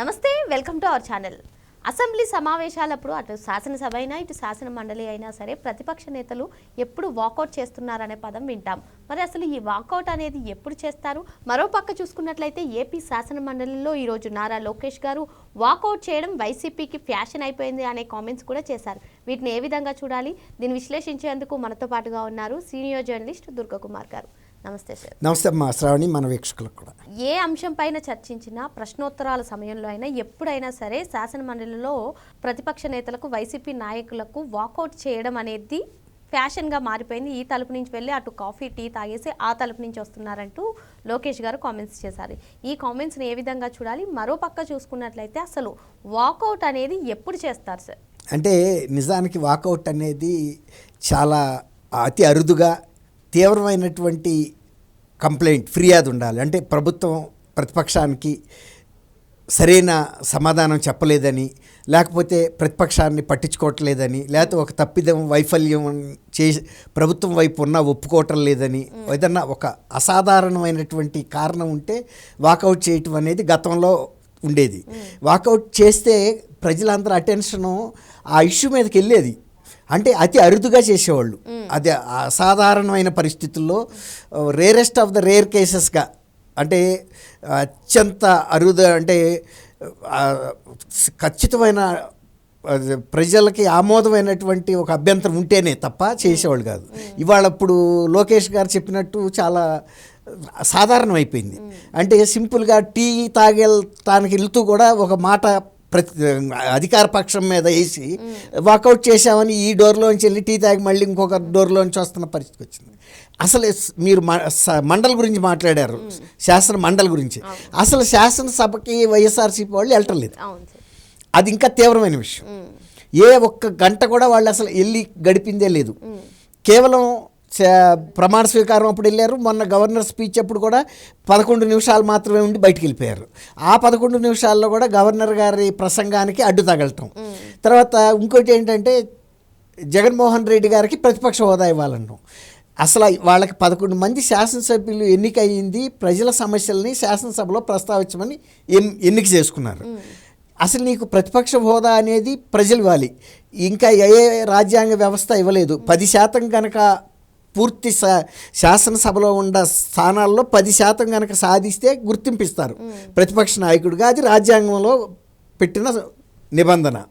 నమస్తే welcome to our channel. Assembly సమావేశాలప్పుడు అటు శాసనసభ అయినా ఇటు శాసన మండలి అయినా సరే ప్రతిపక్ష నేతలు ఎప్పుడు వాకౌట్ చేస్తున్నారనే పదం వింటాం. మరి అసలు ఈ వాకౌట్ అనేది ఎప్పుడు చేస్తారు? మరో పక్క చూసుకున్నట్లయితే ఏపీ శాసన మండలిలో ఈరోజు నారా లోకేష్ గారు వాకౌట్ చేయడం వైసీపీకి ఫ్యాషన్ అయిపోయింది అనే కామెంట్స్ కూడా చేశారు. వీటిని ఏ విధంగా చూడాలి? దీన్ని విశ్లేషించేందుకు మనతో పాటుగా ఉన్నారు సీనియర్ జర్నలిస్ట్ దుర్గకుమార్ గారు. నమస్తే సార్. నమస్తే అమ్మా శ్రావణి మన వీక్షకులకు కూడా. ఏ అంశం పైన చర్చించినా ప్రశ్నోత్తరాల సమయంలో అయినా ఎప్పుడైనా సరే శాసన మండలిలో ప్రతిపక్ష నేతలకు వైసీపీ నాయకులకు వాకౌట్ చేయడం అనేది ఫ్యాషన్గా మారిపోయింది. ఈ తలుపు నుంచి వెళ్ళి అటు కాఫీ టీ తాగేసి ఆ తలుపు నుంచి వస్తున్నారంటూ లోకేష్ గారు కామెంట్స్ చేశారు. ఈ కామెంట్స్ని ఏ విధంగా చూడాలి? మరో పక్క చూసుకున్నట్లయితే అసలు వాకౌట్ అనేది ఎప్పుడు చేస్తారు సార్? అంటే నిజానికి వాకౌట్ అనేది చాలా అతి అరుదుగా తీవ్రమైనటువంటి కంప్లైంట్ ఫిర్యాదు ఉండాలి. అంటే ప్రభుత్వం ప్రతిపక్షానికి సరైన సమాధానం చెప్పలేదని లేకపోతే ప్రతిపక్షాన్ని పట్టించుకోవట్లేదని లేకపోతే ఒక తప్పిదం వైఫల్యం చేసి ప్రభుత్వం వైపు ఉన్న ఒప్పుకోవటం లేదని ఏదన్నా ఒక అసాధారణమైనటువంటి కారణం ఉంటే వాకౌట్ చేయటం అనేది గతంలో ఉండేది. వాకౌట్ చేస్తే ప్రజలందరూ అటెన్షను ఆ ఇష్యూ మీదకి వెళ్ళేది. అంటే అతి అరుదుగా చేసేవాళ్ళు. అది అసాధారణమైన పరిస్థితుల్లో రేరెస్ట్ ఆఫ్ ద రేర్ కేసెస్గా అంటే అత్యంత అరుదు అంటే ఖచ్చితమైన ప్రజలకి ఆమోదమైనటువంటి ఒక అభ్యంతరం ఉంటేనే తప్ప చేసేవాళ్ళు కాదు. ఇవాళ ఇప్పుడు లోకేష్ గారు చెప్పినట్టు చాలా సాధారణం అయిపోయింది అంటే సింపుల్గా టీ తాగేటానికి వెళ్తూ కూడా ఒక మాట ప్రతి అధికార పక్షం మీద వేసి వాకౌట్ చేశామని ఈ డోర్లోంచి వెళ్ళి టీ తాగి మళ్ళీ ఇంకొక డోర్లోంచి వస్తున్న పరిస్థితి వచ్చింది. అసలు మీరు మండలి గురించి మాట్లాడారు. శాసన మండలి గురించి. అసలు శాసనసభకి వైఎస్ఆర్సీపీ వాళ్ళు వెళ్ళటం లేదు. అది ఇంకా తీవ్రమైన విషయం. ఏ ఒక్క గంట కూడా వాళ్ళు అసలు వెళ్ళి గడిపిందే లేదు. కేవలం ప్రమాణ స్వీకారం అప్పుడు వెళ్ళారు. మొన్న గవర్నర్ స్పీచ్ అప్పుడు కూడా పదకొండు నిమిషాలు మాత్రమే ఉండి బయటికి వెళ్ళిపోయారు ఆ పదకొండు నిమిషాల్లో కూడా గవర్నర్ గారి ప్రసంగానికి అడ్డు తగలటం. తర్వాత ఇంకోటి ఏంటంటే జగన్మోహన్ రెడ్డి గారికి ప్రతిపక్ష హోదా ఇవ్వాలన్నాం. అసలు వాళ్ళకి పదకొండు మంది శాసనసభ్యులు ఎన్నిక అయ్యింది ప్రజల సమస్యల్ని శాసనసభలో ప్రస్తావించమని ఎన్ ఎన్నిక చేసుకున్నారు. అసలు నీకు ప్రతిపక్ష హోదా అనేది ప్రజలు ఇవ్వాలి. ఇంకా ఏ రాజ్యాంగ వ్యవస్థ ఇవ్వలేదు. పది శాతం కనుక పూర్తి శా- శాసనసభలో ఉన్న స్థానాల్లో పది శాతం కనుక సాధిస్తే గుర్తింపిస్తారు. ప్రతిపక్ష నాయకుడిగా అది రాజ్యాంగంలో పెట్టిన నిబంధన.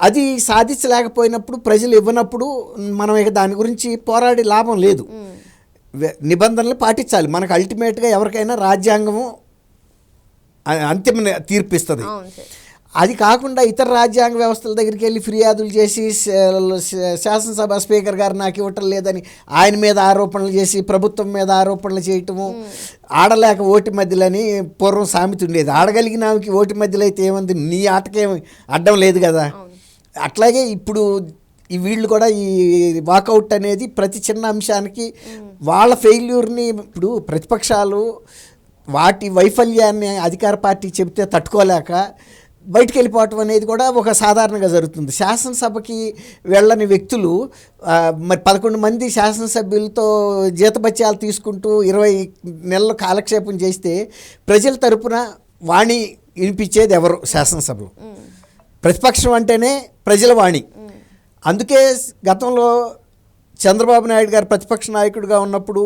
అది సాధించలేకపోయినప్పుడు ప్రజలు ఇవ్వనప్పుడు మనం ఇక దాని గురించి పోరాడి లాభం లేదు. నిబంధనలు పాటించాలి. మనకు అల్టిమేట్గా ఎవరికైనా రాజ్యాంగము అంతిమ తీర్పిస్తుంది. అది కాకుండా ఇతర రాజ్యాంగ వ్యవస్థల దగ్గరికి వెళ్ళి ఫిర్యాదులు చేసి శాసనసభ స్పీకర్ గారు నాకు ఇవ్వటం లేదని ఆయన మీద ఆరోపణలు చేసి ప్రభుత్వం మీద ఆరోపణలు చేయటము ఆడలేక ఓటి మధ్యలని పూర్వం సామెత ఉండేది. ఆడగలిగిన ఆమెకి ఓటి మధ్యలో అయితే ఏముంది? నీ ఆటకేం అడ్డం లేదు కదా. అట్లాగే ఇప్పుడు ఈ వీళ్ళు కూడా ఈ వాకౌట్ అనేది ప్రతి చిన్న అంశానికి వాళ్ళ ఫెయిల్యూర్ని ఇప్పుడు ప్రతిపక్షాలు వాటి వైఫల్యాన్ని అధికార పార్టీ చెబితే తట్టుకోలేక బయటికి వెళ్ళిపోవటం అనేది కూడా ఒక సాధారణంగా జరుగుతుంది. శాసనసభకి వెళ్ళని వ్యక్తులు మరి పదకొండు మంది శాసనసభ్యులతో జీతభత్యాలు తీసుకుంటూ ఇరవై నెలలు కాలక్షేపం చేస్తే ప్రజల తరపున వాణి వినిపించేది ఎవరు? శాసనసభలో. ప్రతిపక్షం అంటేనే ప్రజల వాణి. అందుకే గతంలో చంద్రబాబు నాయుడు గారు ప్రతిపక్ష నాయకుడిగా ఉన్నప్పుడు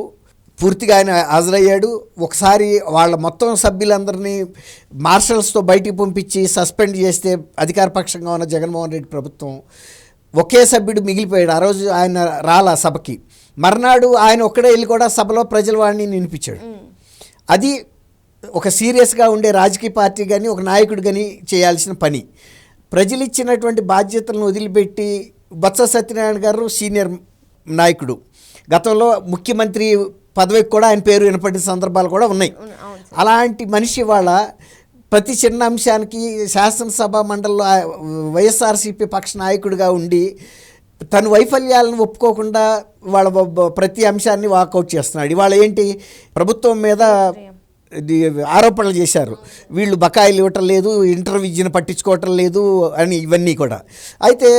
పూర్తిగా ఆయన హాజరయ్యాడు. ఒకసారి వాళ్ళ మొత్తం సభ్యులందరినీ మార్షల్స్తో బయటికి పంపించి సస్పెండ్ చేస్తే అధికార పక్షంగా ఉన్న జగన్మోహన్ రెడ్డి ప్రభుత్వం ఒకే సభ్యుడు మిగిలిపోయాడు. ఆ రోజు ఆయన రాలా సభకి. మర్నాడు ఆయన ఒక్కడే వెళ్ళి కూడా సభలో ప్రజల వాడిని వినిపించాడు అది ఒక సీరియస్గా ఉండే రాజకీయ పార్టీ కానీ ఒక నాయకుడు కానీ చేయాల్సిన పని. ప్రజలు ఇచ్చినటువంటి బాధ్యతలను వదిలిపెట్టి బొత్స సత్యనారాయణ గారు సీనియర్ నాయకుడు. గతంలో ముఖ్యమంత్రి పదవికి కూడా ఆయన పేరు వినపడిన సందర్భాలు కూడా ఉన్నాయి. అలాంటి మనిషి వాళ్ళ ప్రతి చిన్న అంశానికి శాసనసభ మండలిలో వైఎస్ఆర్సీపీ పక్ష నాయకుడిగా ఉండి తన వైఫల్యాలను ఒప్పుకోకుండా వాళ్ళ ప్రతి అంశాన్ని వాకౌట్ చేస్తున్నాడు. ఇవాళ ఏంటి? ప్రభుత్వం మీద ఆరోపణలు చేశారు. వీళ్ళు బకాయిలు ఇవ్వటం లేదు ఇంటర్ విద్యను పట్టించుకోవటం లేదు అని ఇవన్నీ కూడా. అయితే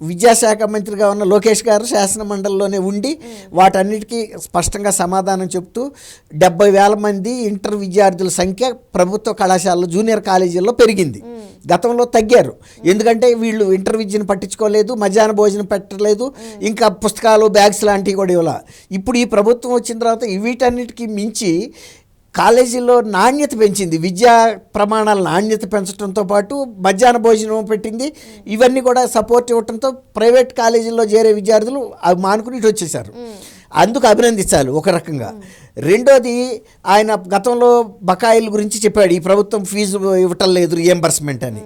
విద్యాశాఖ మంత్రిగా ఉన్న లోకేష్ గారు శాసన మండలిలోనే ఉండి వాటన్నిటికీ స్పష్టంగా సమాధానం చెప్తూ డెబ్బై వేల మంది ఇంటర్ విద్యార్థుల సంఖ్య ప్రభుత్వ కళాశాలలో జూనియర్ కాలేజీల్లో పెరిగింది. గతంలో తగ్గారు. ఎందుకంటే వీళ్ళు ఇంటర్ విద్యను పట్టించుకోలేదు మధ్యాహ్న భోజనం పెట్టలేదు ఇంకా పుస్తకాలు బ్యాగ్స్ లాంటివి కూడా ఇవ్వాలి. ఇప్పుడు ఈ ప్రభుత్వం వచ్చిన తర్వాత వీటన్నిటికీ మించి కాలేజీలో నాణ్యత పెంచింది. విద్యా ప్రమాణాల నాణ్యత పెంచడంతో పాటు మధ్యాహ్న భోజనం పెట్టింది. ఇవన్నీ కూడా సపోర్ట్ ఇవ్వడంతో ప్రైవేట్ కాలేజీల్లో చేరే విద్యార్థులు అవి మానుకుని ఇటు వచ్చేసారు అందుకు అభినందించాలి ఒక రకంగా. రెండోది ఆయన గతంలో బకాయిల గురించి చెప్పాడు. ఈ ప్రభుత్వం ఫీజు ఇవ్వటం లేదు రియంబర్స్మెంట్ అని.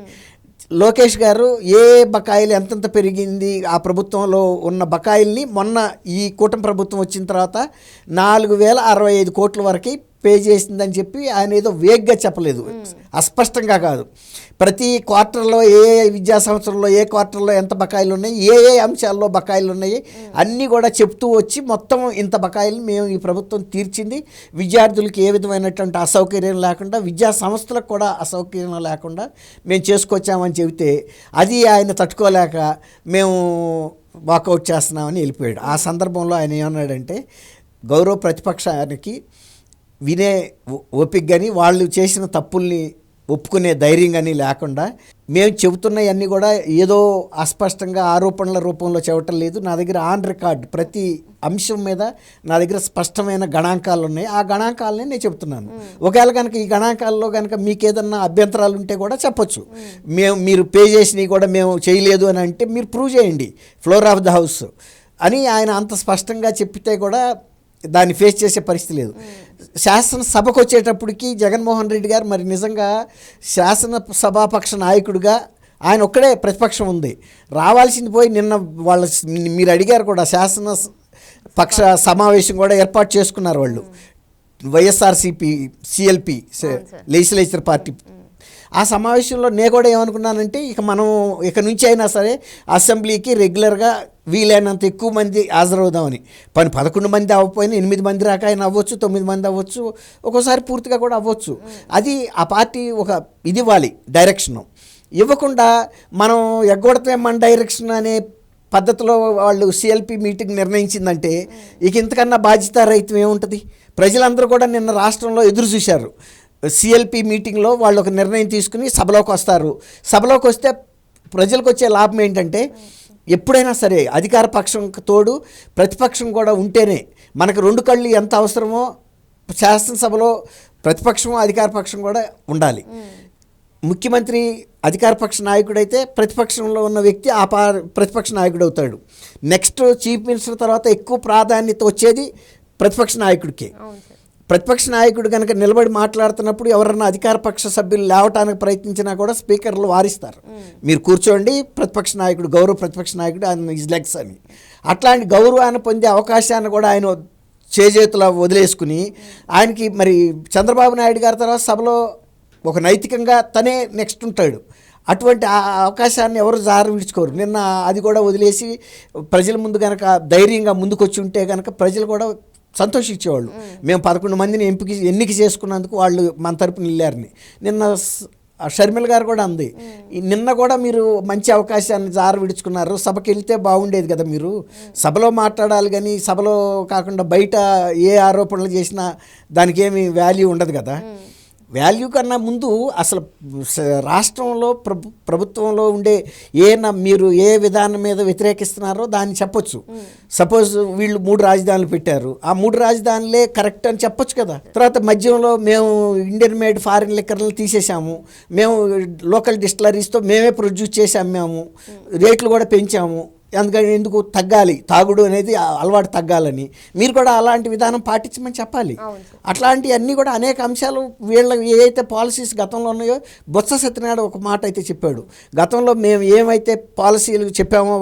లోకేష్ గారు ఏ బకాయిలు ఎంతెంత పెరిగింది ఆ ప్రభుత్వంలో ఉన్న బకాయిల్ని మొన్న ఈ కూటమి ప్రభుత్వం వచ్చిన తర్వాత నాలుగు వేల అరవై ఐదు కోట్ల వరకు పే చేసిందని చెప్పి ఆయన ఏదో వేగ్గా చెప్పలేదు. అస్పష్టంగా కాదు. ప్రతి క్వార్టర్లో ఏ ఏ విద్యా సంవత్సరంలో ఏ క్వార్టర్లో ఎంత బకాయిలు ఉన్నాయి ఏ ఏ అంశాల్లో బకాయిలు ఉన్నాయి అన్నీ కూడా చెప్తూ వచ్చి మొత్తం ఇంత బకాయిలు మేము ఈ ప్రభుత్వం తీర్చింది. విద్యార్థులకి ఏ విధమైనటువంటి అసౌకర్యం లేకుండా విద్యా సంస్థలకు కూడా అసౌకర్యం లేకుండా మేము చేసుకొచ్చామని చెబితే అది ఆయన తట్టుకోలేక మేము వాకౌట్ చేస్తున్నామని వెళ్ళిపోయాడు. ఆ సందర్భంలో ఆయన ఏమన్నాడంటే గౌరవ ప్రతిపక్షానికి వినే ఓపిక కానీ వాళ్ళు చేసిన తప్పుల్ని ఒప్పుకునే ధైర్యం కానీ లేకుండా మేము చెబుతున్నవన్నీ కూడా ఏదో అస్పష్టంగా ఆరోపణల రూపంలో చెప్పటం లేదు. నా దగ్గర ఆన్ రికార్డ్ ప్రతి అంశం మీద నా దగ్గర స్పష్టమైన గణాంకాలు ఉన్నాయి. ఆ గణాంకాలనే నేను చెప్తున్నాను ఒకవేళ కనుక ఈ గణాంకాల్లో కనుక మీకు ఏదన్నా అభ్యంతరాలు ఉంటే కూడా చెప్పొచ్చు. మేము మీరు పే చేసినవి కూడా మేము చేయలేదు అని అంటే మీరు ప్రూవ్ చేయండి. ఫ్లోర్ ఆఫ్ ద హౌస్ అని ఆయన అంత స్పష్టంగా చెప్పితే కూడా దాన్ని ఫేస్ చేసే పరిస్థితి లేదు. శాసనసభకు వచ్చేటప్పటికి జగన్మోహన్ రెడ్డి గారు మరి నిజంగా శాసనసభాపక్ష నాయకుడిగా ఆయన ఒక్కడే ప్రతిపక్షం ఉంది. రావాల్సింది పోయి నిన్న వాళ్ళ మీరు అడిగారు కూడా శాసన పక్ష సమావేశం కూడా ఏర్పాటు చేసుకున్నారు వాళ్ళు. YSRCP CLP legislature party. ఆ సమావేశంలో నేను కూడా ఏమనుకున్నానంటే ఇక మనం ఇక నుంచి అయినా సరే అసెంబ్లీకి రెగ్యులర్గా వీలైనంత ఎక్కువ మంది హాజరవుదామని. పని పదకొండు మంది అవ్వకపోయినా ఎనిమిది మంది రాక ఆయన అవ్వచ్చు తొమ్మిది మంది అవ్వచ్చు ఒక్కోసారి పూర్తిగా కూడా అవ్వచ్చు. అది ఆ పార్టీ ఒక ఇది ఇవ్వాలి డైరెక్షను ఇవ్వకుండా మనం ఎగ్గొడతాం మన డైరెక్షన్ అనే పద్ధతిలో వాళ్ళు సిఎల్పి మీటింగ్ నిర్ణయించిందంటే ఇక ఇంతకన్నా బాధ్యతారహితం ఏముంటుంది? ప్రజలందరూ కూడా నిన్న రాష్ట్రంలో ఎదురు చూశారు. సిఎల్పి మీటింగ్లో వాళ్ళు ఒక నిర్ణయం తీసుకుని సభలోకి వస్తారు. సభలోకి వస్తే ప్రజలకు వచ్చే లాభం ఏంటంటే ఎప్పుడైనా సరే అధికార పక్షం తోడు ప్రతిపక్షం కూడా ఉంటేనే మనకు రెండు కళ్ళు ఎంత అవసరమో శాసనసభలో ప్రతిపక్షం అధికార పక్షం కూడా ఉండాలి. ముఖ్యమంత్రి అధికార పక్ష నాయకుడైతే ప్రతిపక్షంలో ఉన్న వ్యక్తి ఆ పా ప్రతిపక్ష నాయకుడు అవుతాడు నెక్స్ట్ చీఫ్ మినిస్టర్ తర్వాత ఎక్కువ ప్రాధాన్యత వచ్చేది ప్రతిపక్ష నాయకుడికి. ప్రతిపక్ష నాయకుడు కనుక నిలబడి మాట్లాడుతున్నప్పుడు ఎవరన్నా అధికార పక్ష సభ్యులు లేవటానికి ప్రయత్నించినా కూడా స్పీకర్లు వారిస్తారు. మీరు కూర్చోండి ప్రతిపక్ష నాయకుడు గౌరవ ప్రతిపక్ష నాయకుడు ఆయన ఇస్ లెగ్స్ అని. అట్లాంటి గౌరవాన్ని పొందే అవకాశాన్ని కూడా ఆయన చేజేతుల వదిలేసుకుని ఆయనకి మరి చంద్రబాబు నాయుడు గారి తర్వాత సభలో ఒక నైతికంగా తనే నెక్స్ట్ ఉంటాడు. అటువంటి ఆ అవకాశాన్ని ఎవరు జారి విడుచుకోరు. నిన్న అది కూడా వదిలేసి ప్రజల ముందు కనుక ధైర్యంగా ముందుకు వచ్చి ఉంటే కనుక ప్రజలు కూడా సంతోషించేవాళ్ళు. మేము. పదకొండు మందిని ఎంపిక ఎన్నిక చేసుకున్నందుకు వాళ్ళు మన తరపున వెళ్ళారని నిన్న షర్మిల గారు కూడా అంది. నిన్న కూడా మీరు మంచి అవకాశాన్ని జార విడుచుకున్నారు. సభకి వెళ్తే బాగుండేది కదా మీరు. సభలో మాట్లాడాలి కానీ సభలో కాకుండా బయట ఏ ఆరోపణలు చేసినా దానికి ఏమి వాల్యూ ఉండదు కదా. వాల్యూ కన్నా ముందు అసలు రాష్ట్రంలో ప్రభు ప్రభుత్వంలో ఉండే ఏ మీరు ఏ విధానం మీద వ్యతిరేకిస్తున్నారో దాన్ని చెప్పొచ్చు. సపోజ్ వీళ్ళు మూడు రాజధానులు పెట్టారు. ఆ మూడు రాజధానులే కరెక్ట్ అని చెప్పొచ్చు కదా. తర్వాత మధ్యంలో మేము ఇండియన్ మేడ్ ఫారిన్ లిక్కర్లు తీసేసాము మేము లోకల్ డిస్టిలరీస్తో మేమే ప్రొడ్యూస్ చేసి అమ్మాము రేట్లు కూడా పెంచాము. అందుకని ఎందుకు తగ్గాలి? తాగుడు అనేది అలవాటు తగ్గాలని. మీరు కూడా అలాంటి విధానం పాటించమని చెప్పాలి. అవును సార్. అట్లాంటి అన్నీ కూడా అనేక అంశాలు వీళ్ళ ఏవైతే పాలసీస్ గతంలో ఉన్నాయో బొత్స సత్యనారాయణ ఒక మాట అయితే చెప్పాడు. గతంలో మేము ఏమైతే పాలసీలు చెప్పామో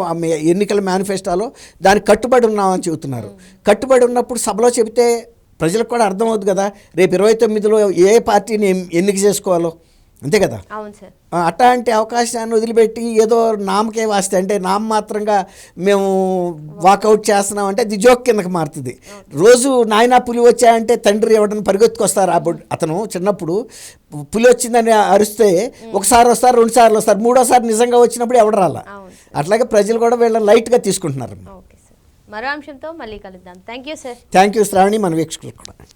ఎన్నికల మేనిఫెస్టోలో దానికి కట్టుబడి ఉన్నామని చెబుతున్నారు. కట్టుబడి ఉన్నప్పుడు సభలో చెబితే ప్రజలకు కూడా అర్థమవుతుంది కదా రేపు ఇరవై తొమ్మిదిలో ఏ పార్టీని ఎన్నిక చేసుకోవాలో? అంతే కదా? అట్లాంటి అవకాశాన్ని వదిలిపెట్టి ఏదో నామకే వాస్తే అంటే నామ మాత్రంగా మేము వాకౌట్ చేస్తున్నాం అంటే అది జోక్ కిందకి మారుతుంది. రోజు నాయనా పులి వచ్చాయంటే తండ్రి ఎవడని పరిగెత్తుకొస్తారు? అతను చిన్నప్పుడు పులి వచ్చిందని అరిస్తే ఒకసారి వస్తారు రెండు సార్లు వస్తారు మూడోసారి నిజంగా వచ్చినప్పుడు ఎవడు రాలా? అట్లాగే ప్రజలు కూడా వీళ్ళని లైట్గా తీసుకుంటున్నారు. మరో అంశంతో మళ్ళీ కలుద్దాం. Thank you sir. Thank you Shravani మన వీక్షకులు కూడా.